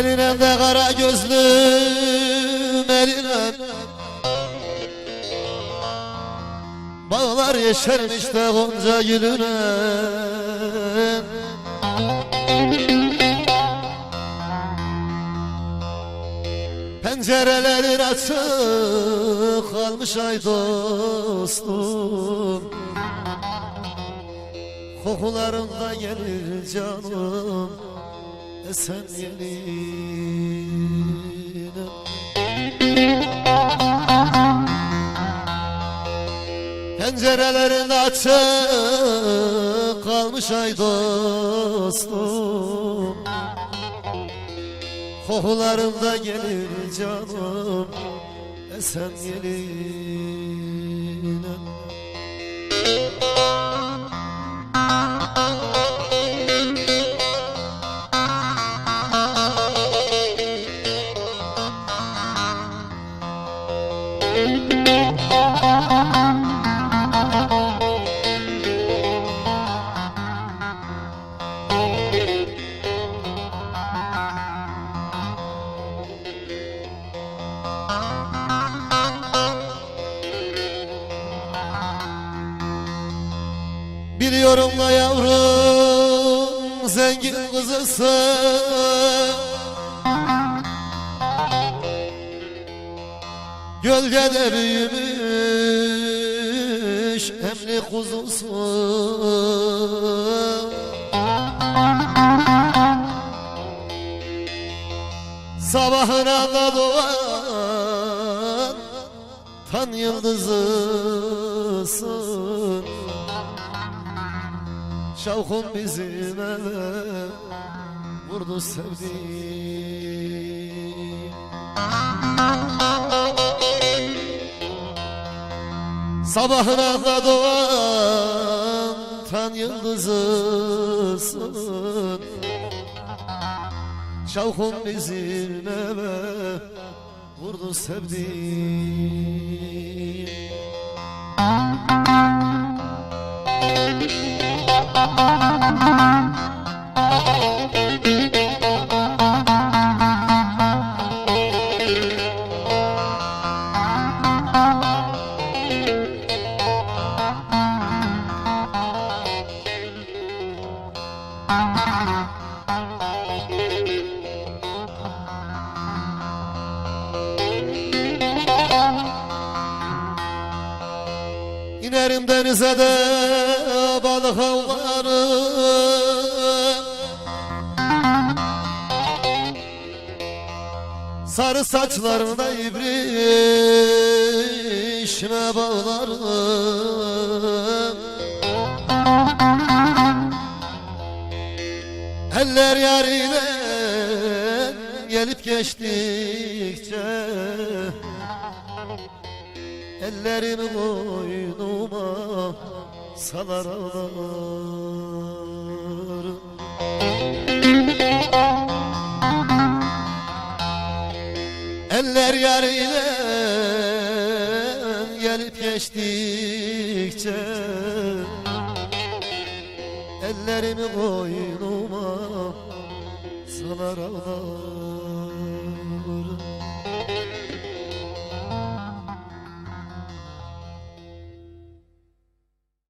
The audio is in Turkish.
Eline de kara gözlüm eline Bağlar yeşermiş de gonca gülüne. Pencerelerin açık kalmış ay dostum. Kokularında gelir canım Esen yeline Pencerelerin açık kalmış ay dostum. Kokularında gelir canım Esen yeline Biliyorum da yavrum zengin kızısın Gölgede büyümüş emli kuzusun Sabahına da doğan tan yıldızısın. Şavkun bizim eve vurdu sevdiğim Sabahına da doğan tan yıldızısın. Şavkun bizim eve vurdu sevdiğim İnerim denize de balık avlarım Sarı saçlarına ibrişime bağlarım Eller yarine gelip geçtikçe Ellerimi boynuma salar ağlarım Eller yarine gelip geçtikçe Ellerimi boynuma salar ağlarım